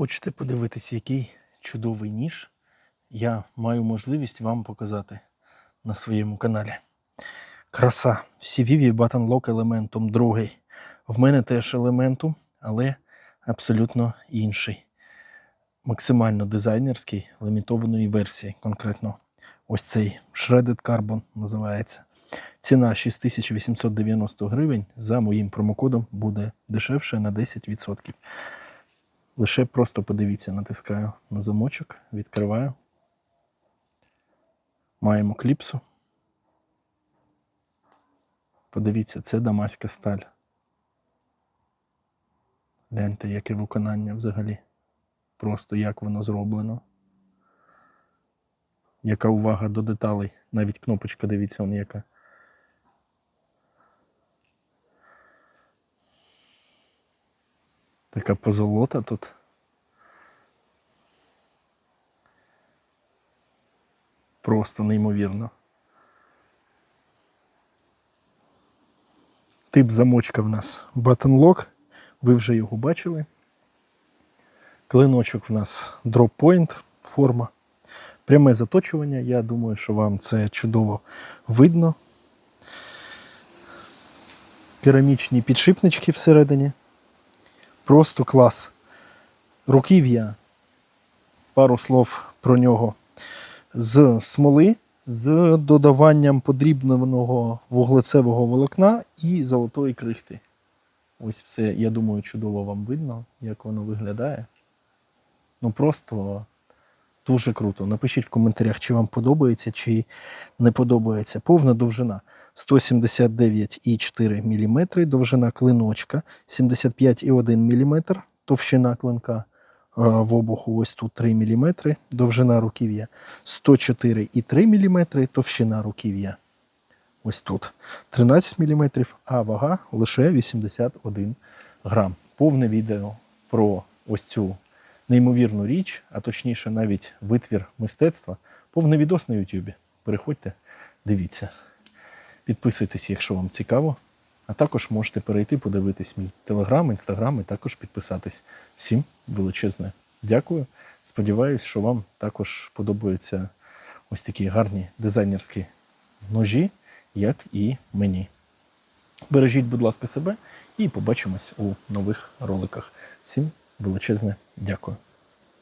Хочете подивитися, який чудовий ніж я маю можливість вам показати на своєму каналі. Краса. CVV Button Lock елементом другий. В мене теж елементум, але абсолютно інший. Максимально дизайнерський лімітованої версії. Конкретно ось цей Shredded Carbon називається. Ціна 6890 гривень. За моїм промокодом буде дешевше на 10%. Лише просто подивіться, натискаю на замочок, відкриваю. Маємо кліпсу. Подивіться, це дамаська сталь. Гляньте, яке виконання взагалі. Просто як воно зроблено. Яка увага до деталей. Навіть кнопочка, дивіться, вон яка. Така позолота тут. Просто неймовірно. Тип замочка в нас Button Lock. Ви вже його бачили. Клиночок в нас Drop Point форма. Пряме заточування. Я думаю, що вам це чудово видно. Керамічні підшипнички всередині. Просто клас. Руків'я. Пару слов про нього. З смоли, з додаванням подрібненого вуглецевого волокна і золотої крихти. Ось все, я думаю, чудово вам видно, як воно виглядає. Ну просто дуже круто. Напишіть в коментарях, чи вам подобається, чи не подобається. Повна довжина 179,4 мм, довжина клиночка 75,1 мм, товщина клинка е, в обуху ось тут 3 мм, довжина руків'я 104,3 мм, товщина руків'я ось тут 13 мм, а вага лише 81 грам. Повне відео про ось цю неймовірну річ, а точніше навіть витвір мистецтва, повний відос на Ютубі. Переходьте, дивіться. Підписуйтесь, якщо вам цікаво. А також можете перейти, подивитись мій телеграм, інстаграм і також підписатись. Всім величезне дякую. Сподіваюсь, що вам також подобаються ось такі гарні дизайнерські ножі, як і мені. Бережіть, будь ласка, себе і побачимось у нових роликах. Всім величезне дякую.